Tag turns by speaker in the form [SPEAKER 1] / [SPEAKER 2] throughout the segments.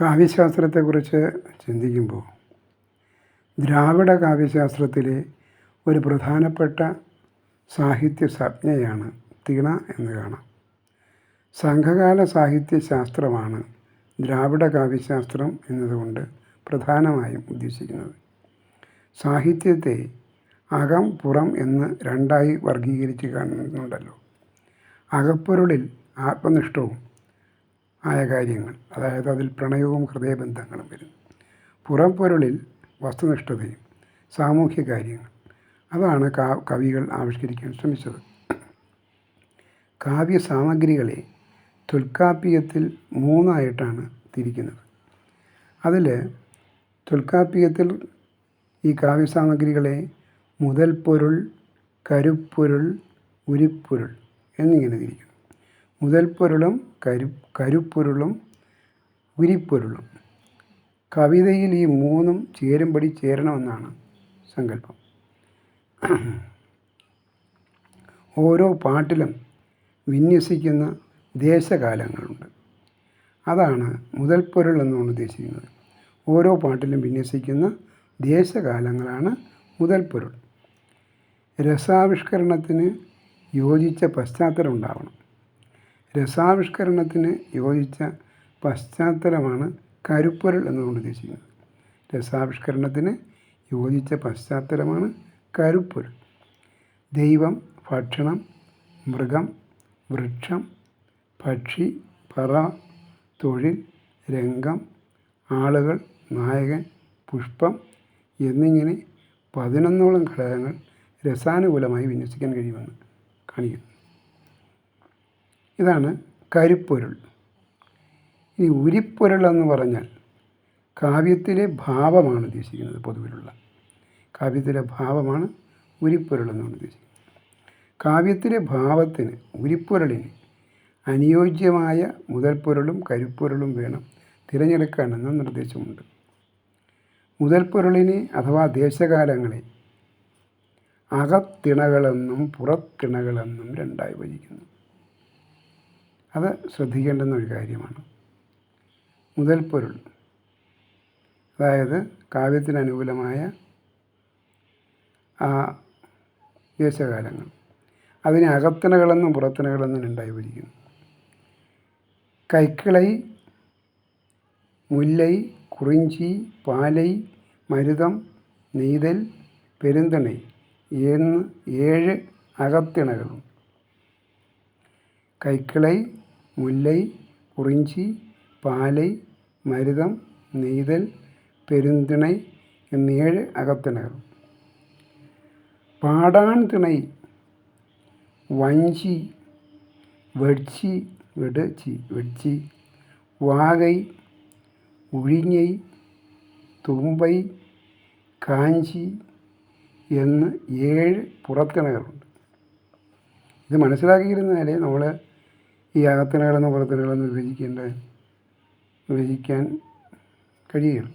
[SPEAKER 1] കാവ്യശാസ്ത്രത്തെക്കുറിച്ച് ചിന്തിക്കുമ്പോൾ ദ്രാവിഡ കാവ്യശാസ്ത്രത്തിലെ ഒരു പ്രധാനപ്പെട്ട സാഹിത്യ സംജ്ഞയാണ് തിണ എന്ന് കാണാം. സംഘകാല സാഹിത്യശാസ്ത്രമാണ് ദ്രാവിഡ കാവ്യശാസ്ത്രം എന്നതുകൊണ്ട് പ്രധാനമായും ഉദ്ദേശിക്കുന്നത്. സാഹിത്യത്തെ അകം പുറം എന്ന് രണ്ടായി വർഗീകരിച്ച് കാണുന്നുണ്ടല്ലോ. അകപ്പൊരുളിൽ ആത്മനിഷ്ഠവും ആയ കാര്യങ്ങൾ അതായത് അതിൽ പ്രണയവും ഹൃദയബന്ധങ്ങളും വരും. പുറം പൊരുളിൽ വസ്തുനിഷ്ഠതയും സാമൂഹ്യ കാര്യങ്ങൾ അതാണ് കവികൾ ആവിഷ്കരിക്കാൻ ശ്രമിച്ചത്. കാവ്യ സാമഗ്രികളെ തൊൽക്കാപ്പിയത്തിൽ മൂന്നായിട്ടാണ് തിരിക്കുന്നത്. അതിൽ തൊൽക്കാപ്പിയത്തിൽ ഈ കാവ്യസാമഗ്രികളെ മുതൽ പൊരുൾ കരുപ്പൊരുൾ ഉരുപ്പൊരുൾ എന്നിങ്ങനെ തിരിക്കുന്നു. മുതൽ പൊരുളും കരു കരുപ്പൊരുളും ഉരിപ്പൊരുളും. കവിതയിൽ ഈ മൂന്നും ചേരുംപടി ചേരണമെന്നാണ് സങ്കല്പം. ഓരോ പാട്ടിലും വിന്യസിക്കുന്ന ദേശകാലങ്ങളുണ്ട്. അതാണ് മുതൽപ്പൊരുൾ എന്നാണ് ഉദ്ദേശിക്കുന്നത്. ഓരോ പാട്ടിലും വിന്യസിക്കുന്ന ദേശകാലങ്ങളാണ് മുതൽപ്പൊരുൾ. രസാവിഷ്കരണത്തിന് യോജിച്ച പശ്ചാത്തലം ഉണ്ടാവണം രസാവിഷ്കരണത്തിന് യോജിച്ച പശ്ചാത്തലമാണ് കരുപ്പൊരുൾ എന്നുകൊണ്ട് ഉദ്ദേശിക്കുന്നത്. രസാവിഷ്കരണത്തിന് യോജിച്ച പശ്ചാത്തലമാണ് കരുപ്പൊരുൾ. ദൈവം ഭക്ഷണം മൃഗം വൃക്ഷം പക്ഷി പറ തൊഴിൽ രംഗം ആളുകൾ നായകൻ പുഷ്പം എന്നിങ്ങനെ പതിനൊന്നോളം ഘടകങ്ങൾ രസാനുകൂലമായി വിന്യസിക്കാൻ കഴിയുമെന്ന് കാണിക്കുന്നു. ഇതാണ് കരുപ്പൊരുൾ. ഈ ഉരിപ്പൊരുൾ എന്ന് പറഞ്ഞാൽ കാവ്യത്തിലെ ഭാവമാണ് ഉദ്ദേശിക്കുന്നത് പൊതുവിലുള്ള. കാവ്യത്തിലെ ഭാവമാണ് ഉരിപ്പൊരുൾ എന്നാണ് ഉദ്ദേശിക്കുന്നത്. കാവ്യത്തിലെ ഭാവത്തിന് ഉരിപ്പൊരുളിന് അനുയോജ്യമായ മുതൽപ്പൊരുളും കരുപ്പൊരുളും വേണം തിരഞ്ഞെടുക്കാനെന്ന നിർദ്ദേശമുണ്ട്. മുതൽപ്പൊരുളിനെ അഥവാ ദേശകാലങ്ങളെ അകത്തിണകളെന്നും പുറത്തിണകളെന്നും രണ്ടായി വിഭജിക്കുന്നു. അത് ശ്രദ്ധിക്കേണ്ടുന്ന ഒരു കാര്യമാണ് മുതൽപ്പൊരുൾ അതായത് കാവ്യത്തിന് അനുകൂലമായ ആ ദേശകാലങ്ങൾ. അതിനെ അകത്തിണകളെന്നും പുറത്തിണകളെന്നും ഉണ്ടായി വിഭജിക്കുന്നു കൈക്കിളൈ മുല്ലൈ കുറിഞ്ചി പാലൈ മരുതം നെയ്തൽ പെരുന്തണൈ എന്ന് ഏഴ് അകത്തിണകളും. കൈക്കിളൈ മുല്ലൈ കുറിഞ്ചി പാലൈ മരുതം നെയ്തൽ പെരുന്തിണൈ എന്നേഴ് അകത്തിണകളും പാടാൻ തിണൈ വഞ്ചി വെഡ്ചി വെടച്ചി വെഡ്ചി വാകൈ ഉഴിഞ്ഞൈ തുമ്പൈ കാഞ്ചി എന്ന് ഏഴ് പുറത്തിണകളുണ്ട് ഇത് മനസ്സിലാക്കിയിരുന്നാലേ നമ്മൾ ഈ അകത്തിണകളെന്നും പുറത്തിണകളെന്നും വിഭജിക്കേണ്ട വിഭജിക്കാൻ കഴിയുകയുള്ളു.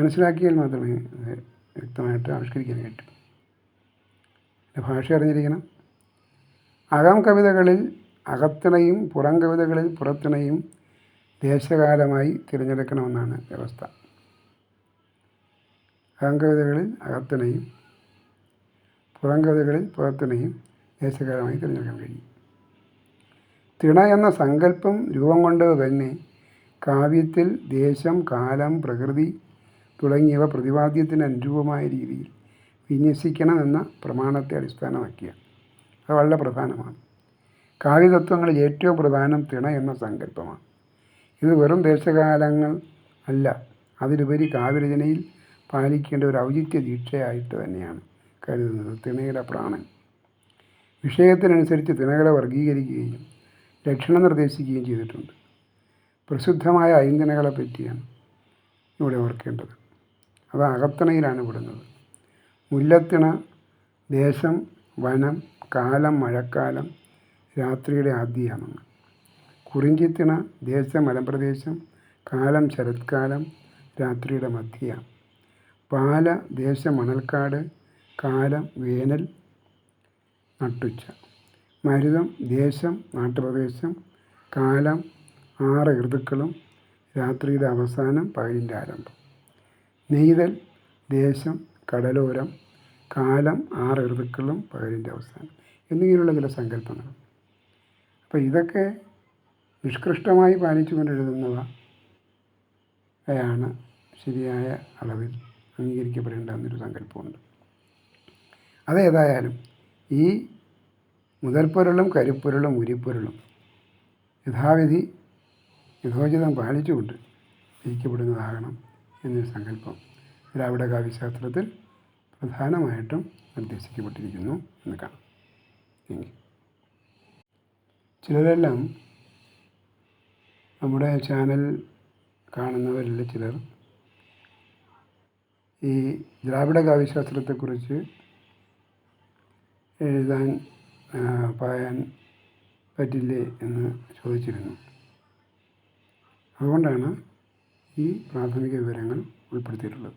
[SPEAKER 1] മനസ്സിലാക്കിയാൽ മാത്രമേ അത് വ്യക്തമായിട്ട് ആവിഷ്കരിക്കാൻ പറ്റൂ ഭാഷ അറിഞ്ഞിരിക്കണം. അകം കവിതകളിൽ അകത്തിണയും പുറം കവിതകളിൽ പുറത്തിണയും ദേശകാലമായി തിരഞ്ഞെടുക്കണമെന്നാണ് വ്യവസ്ഥ. അകം കവിതകളിൽ അകത്തിണയും പുറം കവിതകളിൽ പുറത്തിണയും ദേശകാലമായി തിരഞ്ഞെടുക്കാൻ കഴിയും. തിണ എന്ന സങ്കല്പം രൂപം കൊണ്ടത് തന്നെ കാവ്യത്തിൽ ദേശം കാലം പ്രകൃതി തുടങ്ങിയവ പ്രതിപാദ്യത്തിന് അനുരൂപമായ രീതിയിൽ വിന്യസിക്കണമെന്ന പ്രമാണത്തെ അടിസ്ഥാനമാക്കിയാണ് അത് വളരെ പ്രധാനമാണ്. കാവ്യതത്വങ്ങളിൽ ഏറ്റവും പ്രധാനം തിണ എന്ന സങ്കല്പമാണ്. ഇത് വെറും ദേശകാലങ്ങൾ അല്ല അതിലുപരി കാവ്യരചനയിൽ പാലിക്കേണ്ട ഒരു ഔചിത്യ ദീക്ഷയായിട്ട് തന്നെയാണ് കരുതുന്നത് തിണയുടെ പ്രാണൻ. വിഷയത്തിനനുസരിച്ച് തിണകളെ വർഗീകരിക്കുകയും ലക്ഷണം നിർദ്ദേശിക്കുകയും ചെയ്തിട്ടുണ്ട്. പ്രസിദ്ധമായ ഐന്തിണകളെ പറ്റിയാണ് ഇവിടെ ഓർക്കേണ്ടത്. അത് അകത്തിണയിലാണ് വിടുന്നത്. മുല്ലത്തിണ ദേശം വനം കാലം മഴക്കാലം രാത്രിയുടെ ആദ്യയാമങ്ങൾ. കുറിഞ്ചിത്തിണ ദേശം മലമ്പ്രദേശം കാലം ശരത്കാലം രാത്രിയുടെ മധ്യ പാല ദേശം മണൽക്കാട് കാലം വേനൽ നട്ടുച്ച. മരുതം ദേശം നാട്ടുപ്രദേശം കാലം ആറ് ഋതുക്കളും രാത്രിയുടെ അവസാനം പകലിന്റെ ആരംഭം. നെയ്തൽ ദേശം കടലോരം കാലം ആറ് ഋതുക്കളും പകലിന്റെ അവസാനം എന്നിങ്ങനെയുള്ള ചില സങ്കല്പങ്ങൾ. അപ്പോൾ ഇതൊക്കെ നിഷ്കൃഷ്ടമായി പാലിച്ചുകൊണ്ട് എഴുതുന്നവ യാണ് ശരിയായ അളവിൽ അംഗീകരിക്കപ്പെടേണ്ട എന്നൊരു സങ്കല്പമുണ്ട്. അതേതായാലും ഈ മുതൽപ്പൊരുളും കരിപ്പൊരുളും ഉരിപ്പൊരുളും. യഥാവിധി യഥോചിതം പാലിച്ചുകൊണ്ട് ജയിക്കപ്പെടുന്നതാകണം എന്നൊരു സങ്കല്പം ദ്രാവിഡ കാവ്യശാസ്ത്രത്തിൽ പ്രധാനമായിട്ടും നിർദ്ദേശിക്കപ്പെട്ടിരിക്കുന്നു എന്ന് കാണാം. ചിലരെല്ലാം നമ്മുടെ ചാനൽ കാണുന്നവരിൽ ചിലർ ഈ ദ്രാവിഡ കാവ്യശാസ്ത്രത്തെക്കുറിച്ച് എഴുതാൻ പറയാൻ പറ്റില്ലേ എന്ന് ചോദിച്ചിരുന്നു. അതുകൊണ്ടാണ് ഈ പ്രാഥമിക വിവരങ്ങൾ ഉൾപ്പെടുത്തിയിട്ടുള്ളത്.